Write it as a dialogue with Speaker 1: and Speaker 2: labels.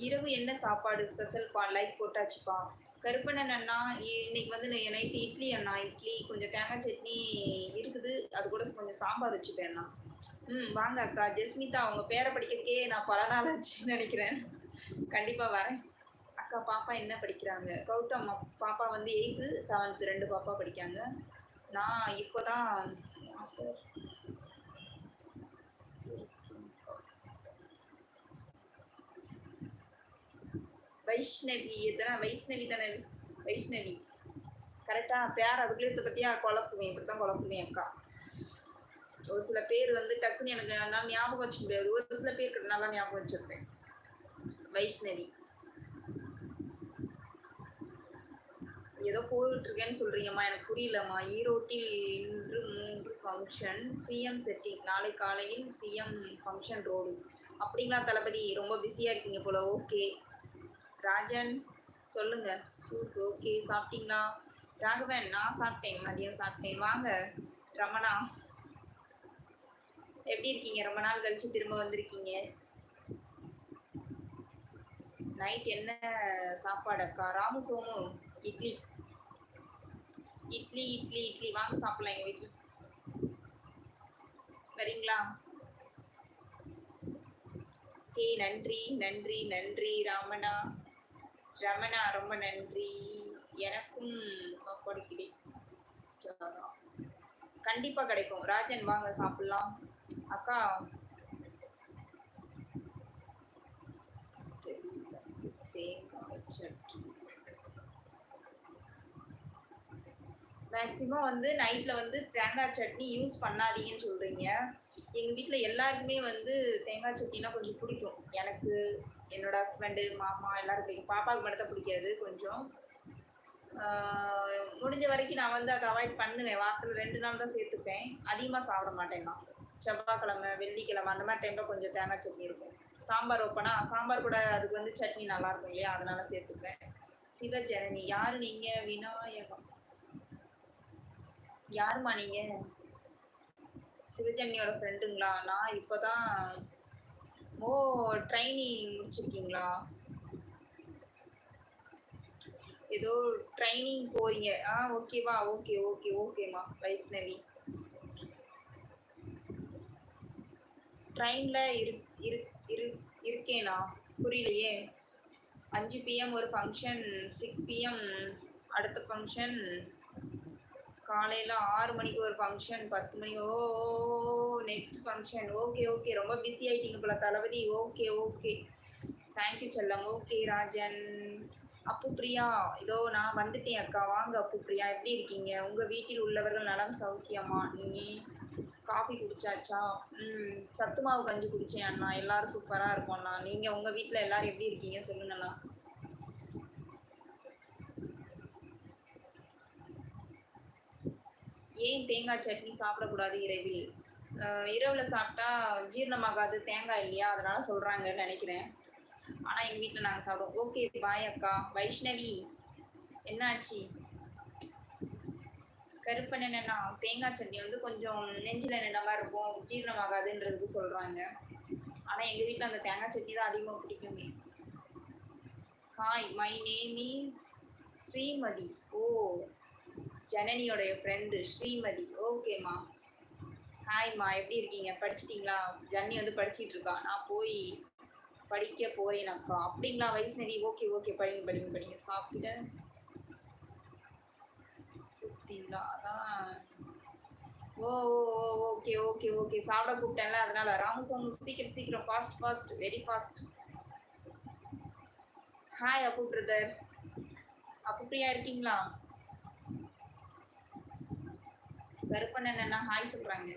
Speaker 1: இரவு என்ன சாப்பாடு ஸ்பெஷல்ப்பா லைக் போட்டாச்சுப்பா. கருப்பண்ணன் அண்ணா இ- இன்னைக்கு வந்து நைட்டு இட்லி அண்ணா. இட்லி கொஞ்சம் தேங்காய் சட்னி இருக்குது. அது கூட கொஞ்சம் சாம்பார் வச்சுப்பேன்ண்ணா ம் வாங்க அக்கா. ஜெஸ்மிதா அவங்க பேரை படிக்கிறதுக்கே நான் பல நாள் ஆச்சுன்னு நினைக்கிறேன். கண்டிப்பாக வரேன். அக்கா பாப்பா என்ன படிக்கிறாங்க? கௌதம் பாப்பா வந்து எயித்து செவன்த்து ரெண்டு பாப்பா படிக்காங்க. நான் இப்போ தான் மாஸ்டர் வைஷ்ணவி எதனா வைஷ்ணவி தானே வைஷ்ணவி. கரெக்டாக பேர் அதுக்குள்ளே இதை பற்றியா குழப்புவேன் இப்படி தான் குழப்புவேன் அக்கா. ஒரு சில பேர் வந்து டக்குன்னு எனக்கு நல்லா ஞாபகம் வச்சுக்க முடியாது. ஒரு சில பேருக்கு நல்லா ஞாபகம் வச்சிருப்பேன். வைஷ்ணவி. ஏதோ போயிட்டு சொல்கிறீங்கம்மா எனக்கு புரியலம்மா. ஈரோட்டில் இன்று மூன்று ஃபங்க்ஷன் சிஎம் செட்டிங் நாளை காலையில் சிஎம் ஃபங்க்ஷன் ரோடு அப்படிங்களா தளபதி? ரொம்ப பிஸியாக இருக்கீங்க போல. ஓகே ராஜன் சொல்லுங்க. ஓகே சாப்பிட்டீங்களா? ராகவன் நான் சாப்பிட்டேன். மதியம் சாப்பிட்டேன். வாங்க ரமணா. எப்படி இருக்கீங்க? ரொம்ப நாள் கழிச்சு திரும்ப வந்திருக்கீங்க. நைட் என்ன சாப்பாடு அக்கா? ராமு சோமு இட்லி. இட்லி இட்லி இட்லி. வாங்க சாப்பிடலாம் எங்கள் வீட்டில் வரீங்களா? ஓகே நன்றி நன்றி நன்றி ராமனா ரமணா ரொம்ப நன்றி. எனக்கும் சாப்பாடு கிடைக்காதா கண்டிப்பாக கிடைக்கும். ராஜன் வாங்க சாப்பிடலாம். அக்கா. தேங்காய் சட்னி. மேக்சிமம் வந்து நைட்டில் வந்து தேங்காய் சட்னி யூஸ் பண்ணாதீங்கன்னு சொல்கிறீங்க எங்கள் வீட்டில் எல்லாருக்குமே வந்து தேங்காய் சட்னினா கொஞ்சம் பிடிக்கும். எனக்கு என்னோட ஹஸ்பண்டு மாமா எல்லாரும் பிடிக்கும். பாப்பாவுக்கு மட்டும் தான் பிடிக்காது கொஞ்சம். முடிஞ்ச வரைக்கும் நான் வந்து அதை அவாய்ட் பண்ணுவேன். வாரத்தில் ரெண்டு நாள் தான் சேர்த்துப்பேன். அதிகமாக சாப்பிட மாட்டேன் நான். செவ்வாய்க்கிழமை வெள்ளிக்கிழமை அந்த மாதிரி டைமில் கொஞ்சம் தேங்காய் சட்னி இருக்கும். சாம்பார் வைப்பேனா சாம்பார் கூட அதுக்கு வந்து சட்னி நல்லா இருக்கும் இல்லையா? அதனால சேர்த்துப்பேன். சிவஜனனி யார் நீங்கள் விநாயகம். யாரும்மா நீங்கள் சிவஜன்னியோட ஃப்ரெண்டுங்களா நான் இப்போ தான் ஓ ட்ரைனிங் முடிச்சிருக்கீங்களா? ஏதோ ட்ரைனிங் போறீங்க. ஆ ஓகேவா ஓகே ஓகே ஓகேம்மா வைஷ்ணவி. ட்ரெயினில் இரு இரு இரு இருக்கேனா? புரியலையே. அஞ்சு பிஎம் ஒரு ஃபங்க்ஷன் சிக்ஸ் பிஎம் அடுத்த ஃபங்க்ஷன் காலையில் ஆறு மணிக்கு ஒரு ஃபங்க்ஷன் பத்து மணி ஓ நெக்ஸ்ட் ஃபங்க்ஷன் ஓகே ஓகே ரொம்ப பிஸி ஆயிட்டீங்க போல Thalapathy. Okay okay thank you செல்லம். ஓகே ராஜன். அப்பு பிரியா இதோ நான் வந்துட்டேன் அக்கா. வாங்க அப்பு பிரியா. எப்படி இருக்கீங்க? உங்கள் வீட்டில் உள்ளவர்கள் நலம் சௌக்கியமா? நீ காஃபி குடிச்சாச்சா? ம் சத்து மாவு கஞ்சி குடிச்சேன் அண்ணா. எல்லாரும் சூப்பராக இருக்கோம்ண்ணா. நீங்கள் உங்கள் வீட்டில் எல்லாரும் எப்படி இருக்கீங்க? சொல்லுங்கண்ணா. ஏன் தேங்காய் சட்னி சாப்பிடக்கூடாது இரவில்? இரவில் சாப்பிட்டா ஜீரணமாகாது தேங்காய் இல்லையா? அதனால சொல்கிறாங்கன்னு நினைக்கிறேன். ஆனால் எங்கள் வீட்டில் நாங்கள் சாப்பிடுவோம். ஓகே பாய் அக்கா. வைஷ்ணவி என்னாச்சு? கருப்பன் என்னன்னா தேங்காய் சட்னி வந்து கொஞ்சம் நெஞ்சில் நின்ன மாதிரி இருக்கும். ஜீரணமாகாதுன்றதுக்கு சொல்கிறாங்க ஆனால் எங்கள் வீட்டில் அந்த தேங்காய் சட்னி தான் அதிகமாக பிடிக்குமே. Hi my name is Srimathi. ஓ ஜனனியோடைய ஃப்ரெண்டு ஸ்ரீமதி. ஓகேம்மா ஹாய்மா எப்படி இருக்கீங்க? படிச்சிட்டிங்களா? ஜன்னி வந்து படிச்சிட்டு இருக்கா. நான் போய் படிக்க போறேன் அக்கா. அப்படிங்களா வைஷ்ணவி? ஓகே ஓகே படிங்க படிங்க படிங்க. சாப்பிட. கூப்பிட்டீங்களா அதான். ஓ ஓகே ஓகே ஓகே சாப்பிட கூப்பிட்டேன்ல அதனால. ராமசாமி சீக்கிரம் சீக்கிரம். Fast fast very fast hi Appu brother Appu Priya இருக்கீங்களா? கருப்பன் என்னன்னா ஹாய் சொல்றாங்க.